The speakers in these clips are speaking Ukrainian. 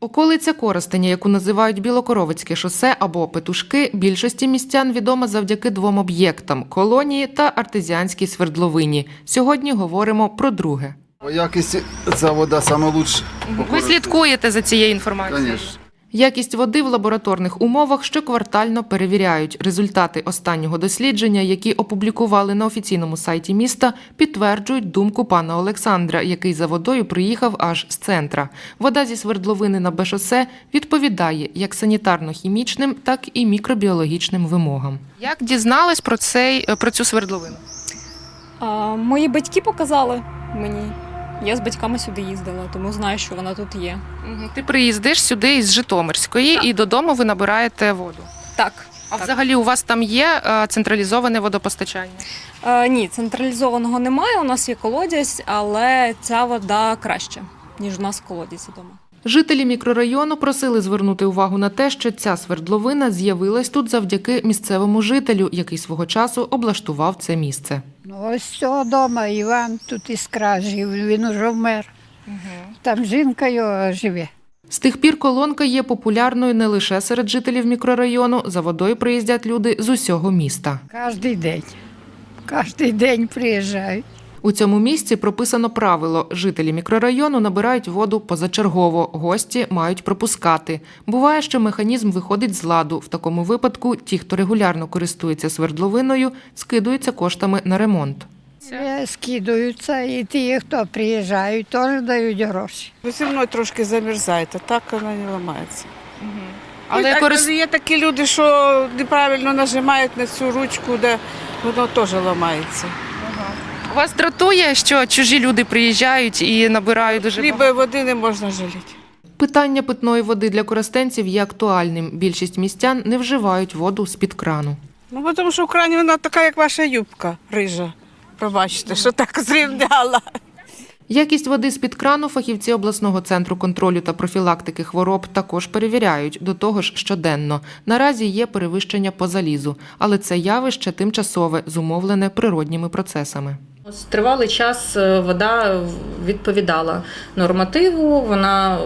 Околиця Коростеня, яку називають Білокоровицьке шосе або Петушки, більшості містян відома завдяки двом об'єктам колонії та артезіанській свердловині. Сьогодні говоримо про друге. По якості ця вода саме лучша. Ви слідкуєте за цією інформацією? Звісно. Якість води в лабораторних умовах щоквартально перевіряють. Результати останнього дослідження, які опублікували на офіційному сайті міста, підтверджують думку пана Олександра, який за водою приїхав аж з центра. Вода зі свердловини на Бешосе відповідає як санітарно-хімічним, так і мікробіологічним вимогам. Як дізнались про цей про цю свердловину? А, мої батьки показали мені. Я з батьками сюди їздила, тому знаю, що вона тут є. Ти приїздиш сюди із Житомирської і додому ви набираєте воду. Так. А Так. взагалі у вас там є е, централізоване водопостачання? Е, ні, централізованого немає. У нас є колодязь, але ця вода краще, ніж у нас в колодязі вдома. Жителі мікрорайону просили звернути увагу на те, що ця свердловина з'явилась тут завдяки місцевому жителю, який свого часу облаштував це місце. Ось цього дома Іван тут із кражів, він уже вмер. Там жінка його живе. З тих пір колонка є популярною не лише серед жителів мікрорайону. За водою приїздять люди з усього міста. Кожен день. Кожен день приїжджають. У цьому місці прописано правило: жителі мікрорайону набирають воду позачергово, гості мають пропускати. Буває, що механізм виходить з ладу. В такому випадку ті, хто регулярно користується свердловиною, скидуються коштами на ремонт. Е, Скидаються, і ті, хто приїжджають, теж дають гроші. Ну, одно трошки замерзає, а так вона не ламається. Але Але корис... є такі люди, що неправильно нажимають на цю ручку, де воно теж ламається. Вас дратує, що чужі люди приїжджають і набирають дуже багато? Хліба і води не можна жаліти. Питання питної води для користенців є актуальним. Більшість містян не вживають воду з-під крану. Ну, бо тому що в крані вона така, як ваша юбка рижа. Пробачте, що так зрівняла. Якість води з-під крану фахівці обласного центру контролю та профілактики хвороб також перевіряють до того ж щоденно. Наразі є перевищення по залізу, але це явище тимчасове, зумовлене природніми процесами. Тривалий час е, вода відповідала нормативу, вона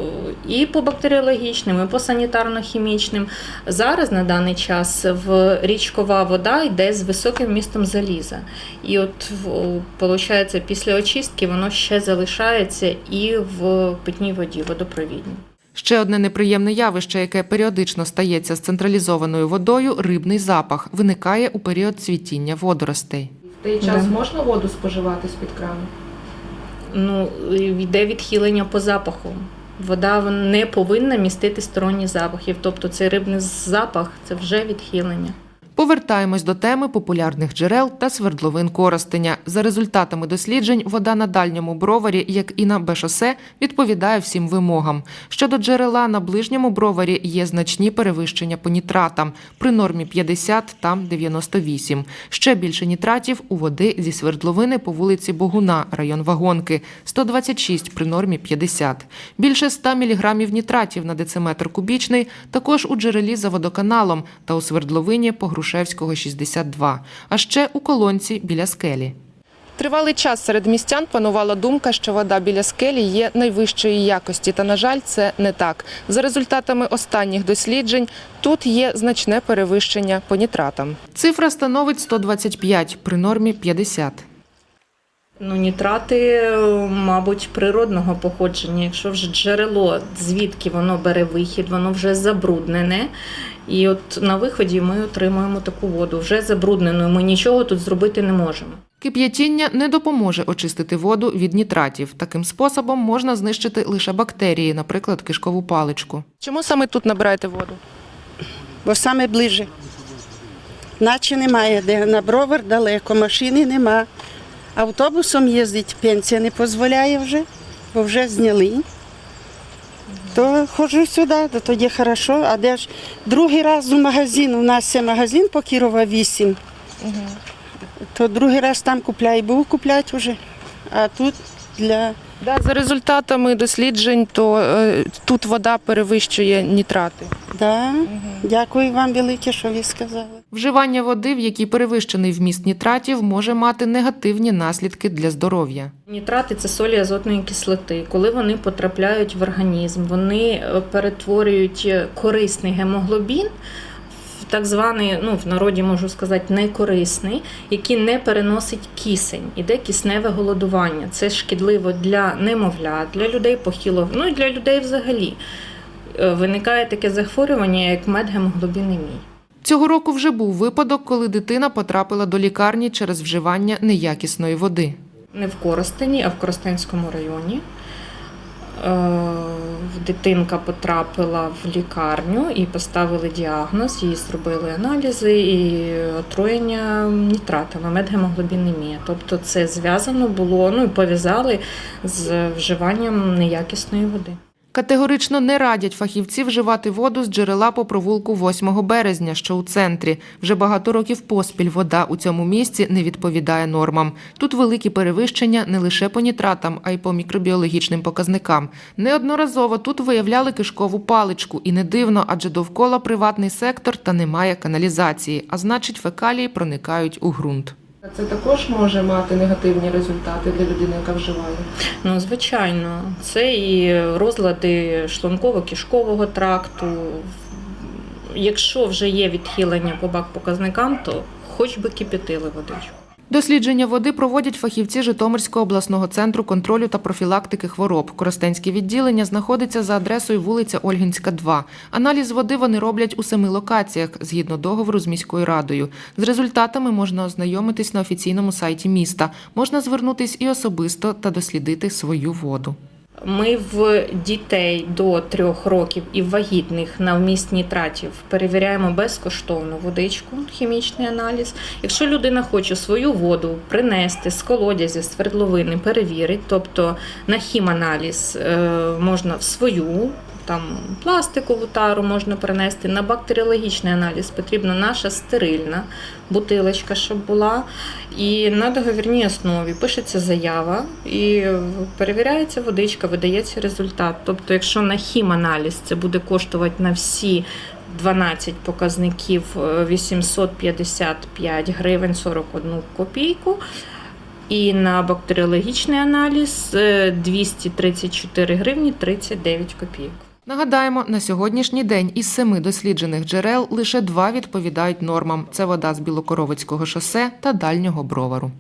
і по бактеріологічним, і по санітарно-хімічним. Зараз на даний час в річкова вода йде з високим вмістом заліза. І от виходить, після очистки воно ще залишається і в питній воді, водопровідній. Ще одне неприємне явище, яке періодично стається з централізованою водою рибний запах, виникає у період цвітіння водоростей. В той час можна воду споживати з-під крану? Ну, йде відхилення по запаху. Вода не повинна містити сторонні запахів. Тобто цей рибний запах це вже відхилення. Повертаємось до теми популярних джерел та свердловин Коростеня. За результатами досліджень, вода на дальньому броварі, як і на Бешосе, відповідає всім вимогам. Щодо джерела на ближньому броварі є значні перевищення по нітратам. При нормі 50, там 98. Ще більше нітратів у води зі свердловини по вулиці Богуна, район Вагонки, 126 при нормі 50. Більше 100 мг нітратів на дециметр кубічний також у джерелі за водоканалом та у свердловині по Грушевського 62, а ще у колонці біля скелі. Тривалий час серед містян панувала думка, що вода біля скелі є найвищої якості. Та, на жаль, це не так. За результатами останніх досліджень тут є значне перевищення по нітратам. Цифра становить 125 при нормі 50. Ну, нітрати, мабуть, природного походження. Якщо вже джерело, звідки воно бере вихід, воно вже забруднене. І от на виході ми отримуємо таку воду, вже забруднену. Ми нічого тут зробити не можемо. Кип'ятіння не допоможе очистити воду від нітратів. Таким способом можна знищити лише бактерії, наприклад, кишкову паличку. Чому саме тут набираєте воду? бо саме ближе. Наче немає, де на бровар далеко, машини нема. Автобусом їздить, пенсія не дозволяє вже, бо вже зняли. То ходжу сюди, то тоді хорошо. А де ж другий раз у магазин, у нас є магазин по Кірова 8. То другий раз там купляю, був купляти вже. А тут для Да, за результатами досліджень, то е, тут вода перевищує нітрати. Да. Дякую вам велике, що ви сказали. Вживання води, в якій перевищений вміст нітратів, може мати негативні наслідки для здоров'я. Нітрати це солі азотної кислоти. Коли вони потрапляють в організм, вони е, перетворюють е, корисний гемоглобін. Так званий, ну в народі можу сказати, некорисний, який не переносить кисень, іде кисневе голодування. Це шкідливо для немовлят, для людей похилого, ну і для людей взагалі. Е, Виникає таке захворювання, як медгемоглобінемія. Цього року вже був випадок, коли дитина потрапила до лікарні через вживання неякісної води. Не в Коростені, а в Коростенському районі. Е, Дитинка потрапила в лікарню і поставили діагноз, їй зробили аналізи і отруєння нітратами, медгемоглобінемія. Тобто це зв'язано було, ну і пов'язали з вживанням неякісної води. Категорично не радять фахівці вживати воду з джерела по провулку 8 березня, що у центрі. Вже багато років поспіль вода у цьому місці не відповідає нормам. Тут великі перевищення не лише по нітратам, а й по мікробіологічним показникам. Неодноразово тут виявляли кишкову паличку, і не дивно, адже довкола приватний сектор та немає каналізації, а значить, фекалії проникають у ґрунт. Це також може мати негативні результати для людини, яка вживає. Ну, звичайно, це і розлади шлунково-кишкового тракту. Якщо вже є відхилення по бак-показникам, то хоч би кипятили водичку. Дослідження води проводять фахівці Житомирського обласного центру контролю та профілактики хвороб. Коростенське відділення знаходиться за адресою вулиця Ольгінська, 2. Аналіз води вони роблять у семи локаціях згідно договору з міською радою. З результатами можна ознайомитись на офіційному сайті міста. Можна звернутись і особисто та дослідити свою воду. Ми в дітей до трьох років і вагітних на вміст нітратів перевіряємо безкоштовну водичку, хімічний аналіз. Якщо людина хоче свою воду принести з колодязі, з свердловини, перевірить, тобто на хіманаліз е, можна в свою. Там пластикову тару можна принести на бактеріологічний аналіз. Потрібна наша стерильна бутилочка, щоб була. І на договірній основі пишеться заява і перевіряється водичка, видається результат. Тобто, якщо на хіманаліз це буде коштувати на всі 12 показників е, 855 гривень 41 копійку. І на бактеріологічний аналіз е, 234 гривні 39 копійок. Нагадаємо, на сьогоднішній день із семи досліджених джерел лише два відповідають нормам: це вода з Білокоровицького шосе та дальнього бровару.